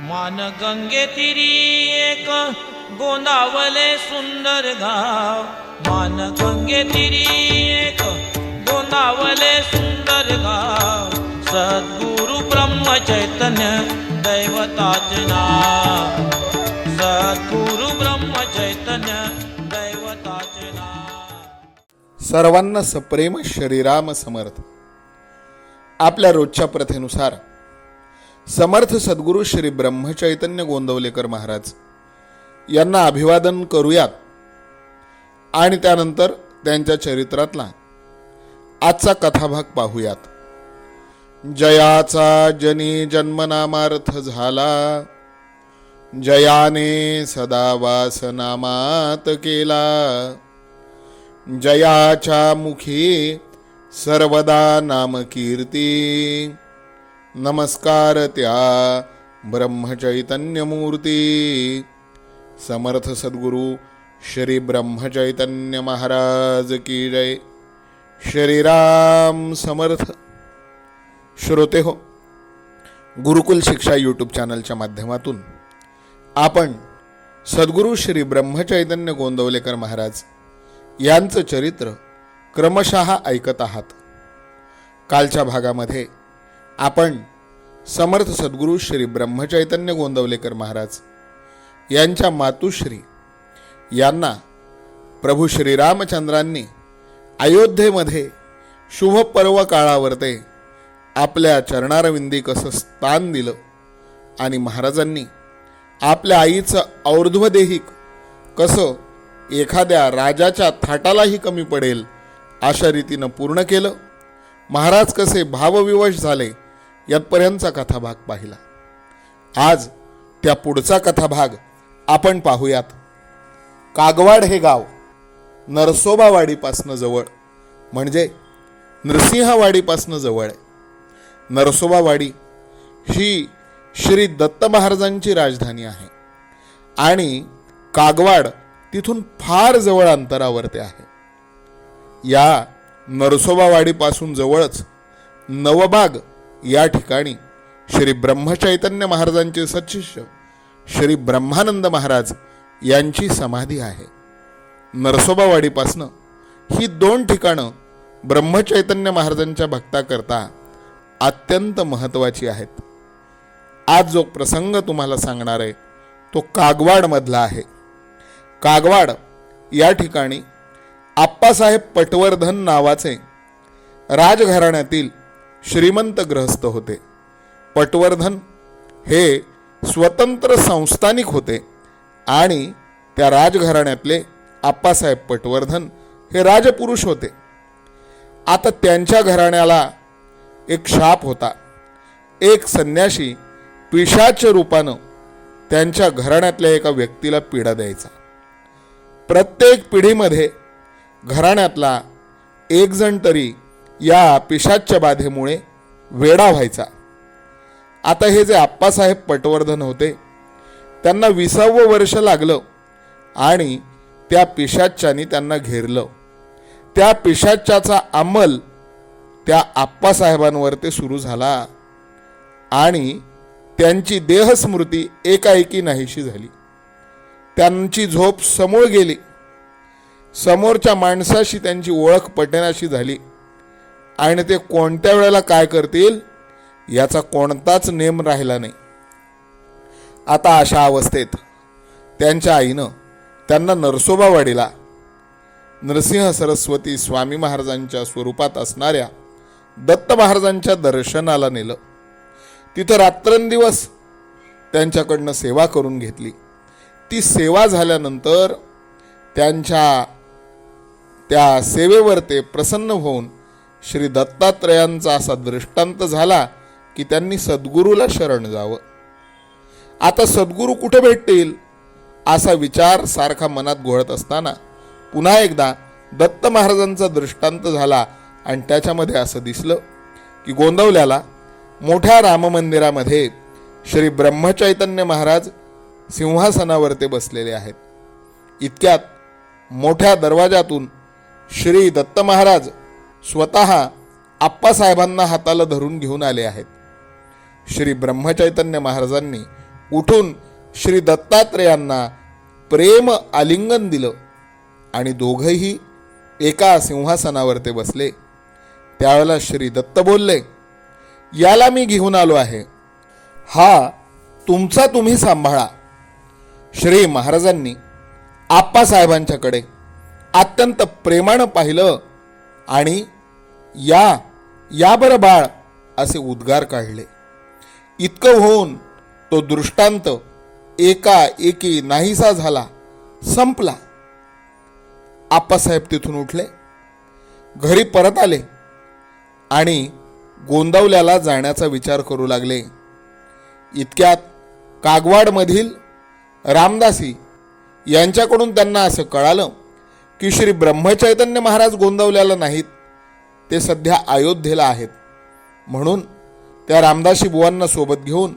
मान गंगे तिरी एक गोंदावले सुंदर गाव. मान गंगे तिरी एक गोंदावले सुंदर गाव. सद्गुरु ब्रह्म चैतन्य दैवताचे नाव. सद्गुरु ब्रह्म चैतन्य दैवताचे नाव. सर्वांना सप्रेम श्रीराम समर्थ. आपल्या रोजच्या प्रथेनुसार समर्थ सद्गुरू श्री ब्रह्मचैतन्य गोंदवलेकर महाराज. यांना अभिवादन करूयात. आणि त्यानंतर त्यांच्या चरित्रातला आजचा कथाभाग पाहूयात. जयाचा जनी जन्मनामार्थ झाला. जयाने सदा वासनामात केला. जयाच्या मुखी सर्वदा नामकीर्ती. नमस्कार त्या ब्रह्मचैतन्यमूर्ती। समर्थ सद्गुरु श्री ब्रह्मचैतन्य महाराज की जय। श्रीराम समर्थ। श्रोते हो गुरुकुल शिक्षा यूट्यूब चॅनलच्या माध्यमातून आपण सद्गुरू श्री ब्रह्मचैतन्य गोंदवलेकर महाराज यांचं चरित्र क्रमशः ऐकत आहात. कालच्या भागामध्ये आपण समर्थ सद्गुरू श्री ब्रह्मचैतन्य गोंदवलेकर महाराज यांच्या मातुश्री यांना प्रभू श्रीरामचंद्रांनी अयोध्येमध्ये शुभपर्व काळावरते आपल्या चरणारविंदी कसं स्थान दिलं आणि महाराजांनी आपल्या आईचं और्ध्वदेहिक कसं एखाद्या राजाच्या थाटालाही कमी पडेल अशा रीतीनं पूर्ण केलं. महाराज कसे भावविवश झाले यातपर्यंतचा कथाभाग पाहिला. आज त्या पुढचा कथाभाग आपण पाहूयात. कागवाड हे गाव नरसोबावाडीपासनं जवळ म्हणजे नृसिंहवाडीपासनं जवळ आहे. नरसोबावाडी ही श्री दत्त महाराजांची राजधानी आहे आणि कागवाड तिथून फार जवळ अंतरावरती आहे. या नरसोबावाडीपासून जवळच नवबाग या ठिकाणी श्री ब्रह्मचैतन्य महाराजांचे सचिष्य श्री ब्रह्मानंद महाराज यांची समाधी आहे. नरसोबावाडीपासनं ही दोन ठिकाणं ब्रह्मचैतन्य महाराजांच्या भक्ताकरता अत्यंत महत्त्वाची आहेत. आज जो प्रसंग तुम्हाला सांगणार आहे तो कागवाडमधला आहे. कागवाड या ठिकाणी आप्पासाहेब पटवर्धन नावाचे राजघराण्यातील श्रीमंत ग्रहस्थ होते. पटवर्धन हे स्वतंत्र संस्थानिक होते आणि त्या राजघराण्यातले आप्पासाहेब पटवर्धन हे राजपुरुष होते. आता त्यांच्या घराण्याला एक शाप होता. एक संन्याशी पिशाच्या रूपानं त्यांच्या घराण्यातल्या एका व्यक्तीला पीडा द्यायचा. प्रत्येक पिढीमध्ये घराण्यातला एकजण तरी या पिशाच्या बाधेमुळे वेडा व्हायचा. आता हे जे आप्पासाहेब पटवर्धन होते त्यांना विसावं वर्ष लागलं आणि त्या पिशाच्यानी त्यांना घेरलं. त्या पिशाच्याचा अंमल त्या आप्पासाहेबांवर ते सुरू झाला आणि त्यांची देहस्मृती एकाएकी नाहीशी झाली. त्यांची झोप समोर गेली. समोरच्या माणसाशी त्यांची ओळख पटेनाशी झाली. आणि ते कोणत्या वेळेला काय करतील याचा कोणताच नेम राहिला नाही. आता अशा अवस्थेत त्यांच्या आईनं त्यांना नरसोबावाडीला नरसिंह सरस्वती स्वामी महाराजांच्या स्वरूपात असणाऱ्या दत्त महाराजांच्या दर्शनाला नेलं. तिथं रात्रंदिवस त्यांच्याकडनं सेवा करून घेतली. ती सेवा झाल्यानंतर त्यांच्या त्या सेवेवर ते प्रसन्न होऊन श्री दत्तात्रयांचा असा दृष्टांत झाला की त्यांनी सद्गुरूला शरण जावं. आता सद्गुरू कुठे भेटतील? असा विचार सारखा मनात घोळत असताना पुन्हा एकदा दत्त महाराजांचा दृष्टांत झाला आणि त्याच्यामध्ये असं दिसलं की गोंदवल्याला मोठ्या राममंदिरामध्ये श्री ब्रह्मचैतन्य महाराज सिंहासनावर ते बसलेले आहेत. इतक्यात मोठ्या दरवाजातून श्री दत्त महाराज स्वतः आप्पासाहेबांना हाताला धरून घेऊन आले आहेत. श्री ब्रह्मचैतन्य महाराजांनी उठून श्री दत्तात्रेयांना प्रेम आलिंगन दिलं आणि दोघंही एका सिंहासनावर ते बसले. त्यावेळेला श्री दत्त बोलले याला मी घेऊन आलो आहे. हा तुमचा तुम्ही सांभाळा. श्री महाराजांनी आप्पासाहेबांच्याकडे अत्यंत प्रेमानं पाहिलं आणि या या बरं बाळ असे उद्गार काढले. इतकं होऊन तो दृष्टांत एका एकी नाहीसा झाला संपला. आप्पासाहेब तिथून उठले घरी परत आले आणि गोंदवल्याला जाण्याचा विचार करू लागले. इतक्यात कागवाडमधील रामदासी यांच्याकडून त्यांना असं कळालं की श्री ब्रह्मचैतन्य महाराज गोंदवल्याला नाहीत. ते सध्या अयोध्येला आहेत. म्हणून त्या रामदासी बुवांना सोबत घेऊन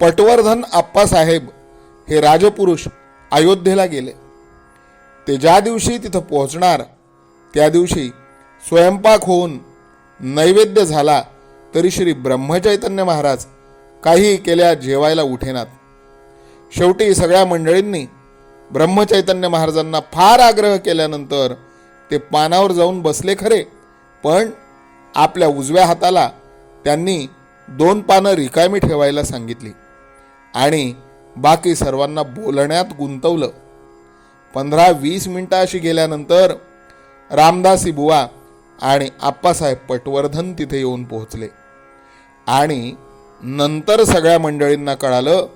पटवर्धन आप्पासाहेब हे राजपुरुष अयोध्येला गेले. ते ज्या दिवशी तिथं पोहोचणार त्या दिवशी स्वयंपाक होऊन नैवेद्य झाला तरी श्री ब्रह्मचैतन्य महाराज काही केल्या जेवायला उठेनात. शेवटी सगळ्या मंडळींनी ब्रह्मचैतन्य महाराजांना फार आग्रह केल्यानंतर ते पानावर जाऊन बसले खरे. पण आपल्या उजव्या हाताला त्यांनी दोन पानं रिकामी ठेवायला सांगितली. आणि बाकी सर्वांना बोलण्यात गुंतवलं. पंधरा वीस मिनटं अशी गेल्यानंतर रामदासी बुवा आणि आप्पासाहेब पटवर्धन तिथे येऊन पोहोचले. आणि नंतर सगळ्या मंडळींना कळालं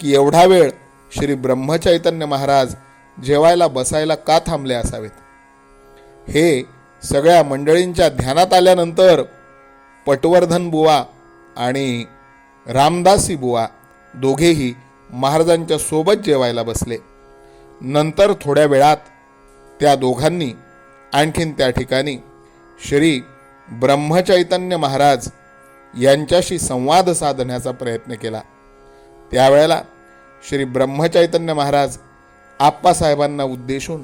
की एवढा वेळ श्री ब्रह्मचैतन्य महाराज जेवायला बसायला का थांबले असावेत? हे सगळ्या मंडळींच्या ध्यानात आल्यानंतर पटवर्धन बुवा आणि रामदासी बुवा दोघेही महाराजांच्या सोबत जेवायला बसले. नंतर थोड्या वेळात त्या दोघांनी आणखीन त्या ठिकाणी श्री ब्रह्मचैतन्य महाराज यांच्याशी संवाद साधण्याचा प्रयत्न केला. त्यावेळेला श्री ब्रह्मचैतन्य महाराज आप्पासाहेबांना उद्देशून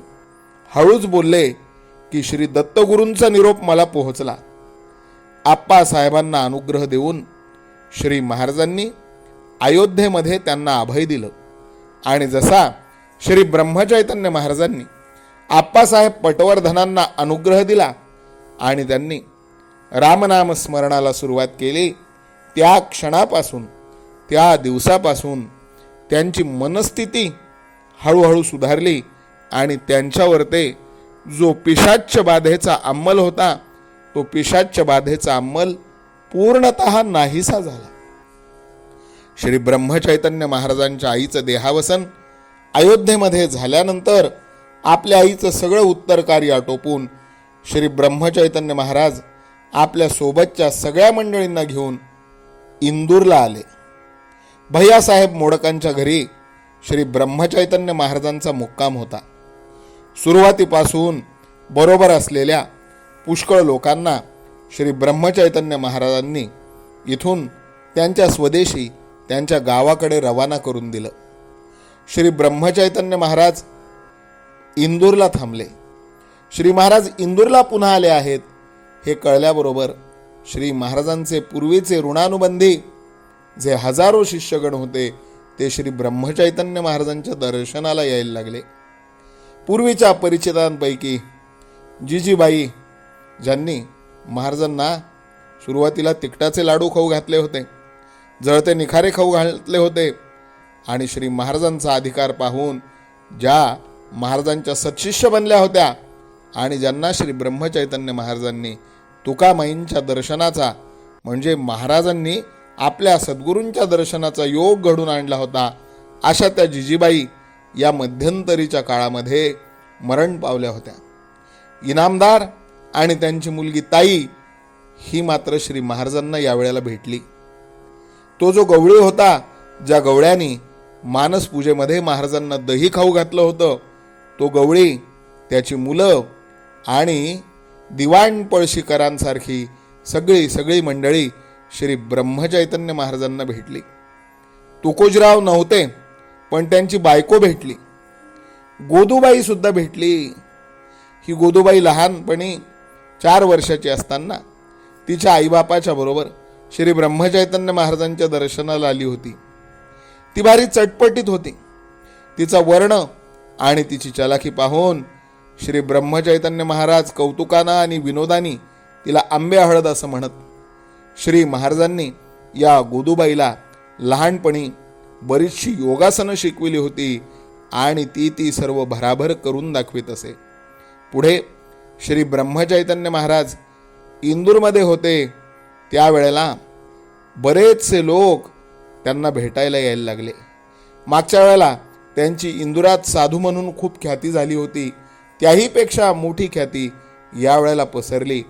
हळूच बोलले की श्री दत्तगुरूंचा निरोप मला पोहोचला. आप्पासाहेबांना अनुग्रह देऊन श्री महाराजांनी अयोध्येमध्ये त्यांना अभय दिलं. आणि जसा श्री ब्रह्मचैतन्य महाराजांनी आप्पासाहेब पटवर्धनांना अनुग्रह दिला आणि त्यांनी रामनाम स्मरणाला सुरुवात केली त्या क्षणापासून त्या दिवसापासून त्यांची मनस्थिती हळूहळू सुधारली आणि त्यांच्यावर ते जो पिशाच्य बाधेचा अंमल होता तो पिशाच्य बाधेचा अंमल पूर्णत नाहीसा झाला. श्री ब्रह्मचैतन्य महाराजांच्या आईचं देहावसन अयोध्येमध्ये झाल्यानंतर आपल्या आईचं सगळं उत्तर कार्य आटोपून श्री ब्रह्मचैतन्य महाराज आपल्या सोबतच्या सगळ्या मंडळींना घेऊन इंदूरला आले. भैयासाहेब मोडकांच्या घरी श्री ब्रह्मचैतन्य महाराजांचा मुक्काम होता. सुरुवातीपासून बरोबर असलेल्या पुष्कळ लोकांना श्री ब्रह्मचैतन्य महाराजांनी इथून त्यांच्या स्वदेशी त्यांच्या गावाकडे रवाना करून दिलं. श्री ब्रह्मचैतन्य महाराज इंदूरला थांबले. श्री महाराज इंदूरला पुन्हा आले आहेत. हे कळल्याबरोबर श्री महाराजांचे पूर्वीचे ऋणानुबंधी जे हजारो शिष्यगण होते ते श्री ब्रह्मचैतन्य महाराजांच्या दर्शनाला यायला लागले. पूर्वीच्या परिचितांपैकी जिजीबाई ज्यांनी महाराजांना सुरुवातीला तिकटाचे लाडू खाऊ घातले होते जळते निखारे खाऊ घातले होते आणि श्री महाराजांचा अधिकार पाहून ज्या महाराजांच्या सत्शिष्य बनल्या होत्या आणि ज्यांना श्री ब्रह्मचैतन्य महाराजांनी तुकामाईंच्या दर्शनाचा म्हणजे महाराजांनी आपल्या सद्गुरूंच्या दर्शनाचा योग घडून आणला होता अशा त्या जिजीबाई या मध्यंतरीच्या काळामध्ये मरण पावल्या होत्या. इनामदार आणि त्यांची मुलगी ताई ही मात्र श्री महाराजांना यावेळेला भेटली. तो जो गवळी होता ज्या गवळ्यानी मानस पूजेमध्ये महाराजांना दही खाऊ घातलं होतं तो गवळी त्याची मुलं आणि दिवाण पळशीकरांसारखी सगळी सगळी मंडळी श्री ब्रह्मचैतन्य महाराजांना भेटली. तुकोजराव नव्हते. पण त्यांची बायको भेटली. गोदूबाई सुद्धा भेटली. ही गोदूबाई लहानपणी चार वर्षाची असताना तिच्या आईबापाच्या बरोबर श्री ब्रह्मचैतन्य महाराजांच्या दर्शनाला आली होती. ती भारी चटपटीत होती. तिचा वर्ण आणि तिची चलाखी पाहून श्री ब्रह्मचैतन्य महाराज कौतुकानं आणि विनोदानी तिला आंबे हळद असं म्हणत श्री महाराजांनी या गोदूबाईला लहानपणी बरीचशी योगासनं शिकविली होती आणि ती ती सर्व भराभर करून दाखवित असे. पुढे श्री ब्रह्मचैतन्य महाराज इंदूरमध्ये होते. त्यावेळेला बरेचसे लोक त्यांना भेटायला यायला लागले. मागच्या वेळेला त्यांची इंदुरात साधू म्हणून खूप ख्याती झाली होती. त्याहीपेक्षा मोठी ख्याती यावेळेला पसरली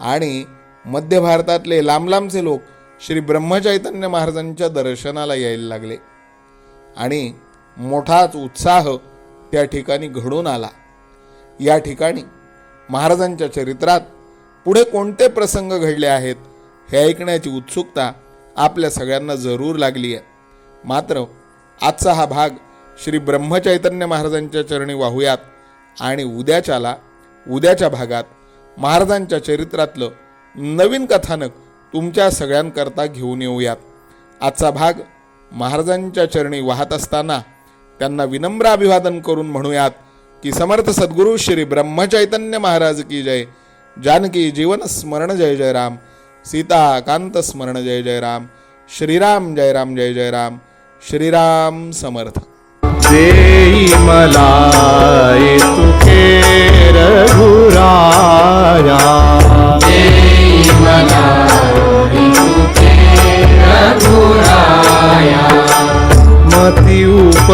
आणि मध्य भारतातले लांब लांबचे लोक श्री ब्रह्मचैतन्य महाराजांच्या दर्शनाला यायला लागले. आणि मोठाच उत्साह त्या ठिकाणी घडून आला. या ठिकाणी महाराजांच्या चरित्रात पुढे कोणते प्रसंग घडले आहेत हे ऐकण्याची उत्सुकता आपल्या सगळ्यांना जरूर लागली आहे. मात्र आजचा हा भाग श्री ब्रह्मचैतन्य महाराजांच्या चरणी वाहूयात आणि उद्याच्याला उद्याच्या भागात महाराजांच्या चरित्रातलं नवीन कथानक तुमच्या सगळ्यांकरता घेऊन येऊयात. आजचा भाग महाराजांच्या चरणी वाहत असताना त्यांना विनम्र अभिवादन करून म्हणूयात की समर्थ सद्गुरु श्री ब्रह्मचैतन्य महाराज की जय. जानकी जीवन स्मरण जय जय राम. सीता कांत स्मरण जय जय राम. श्रीराम जय राम जय जय राम. श्रीराम समर्थ. देई मला तुके रघुराया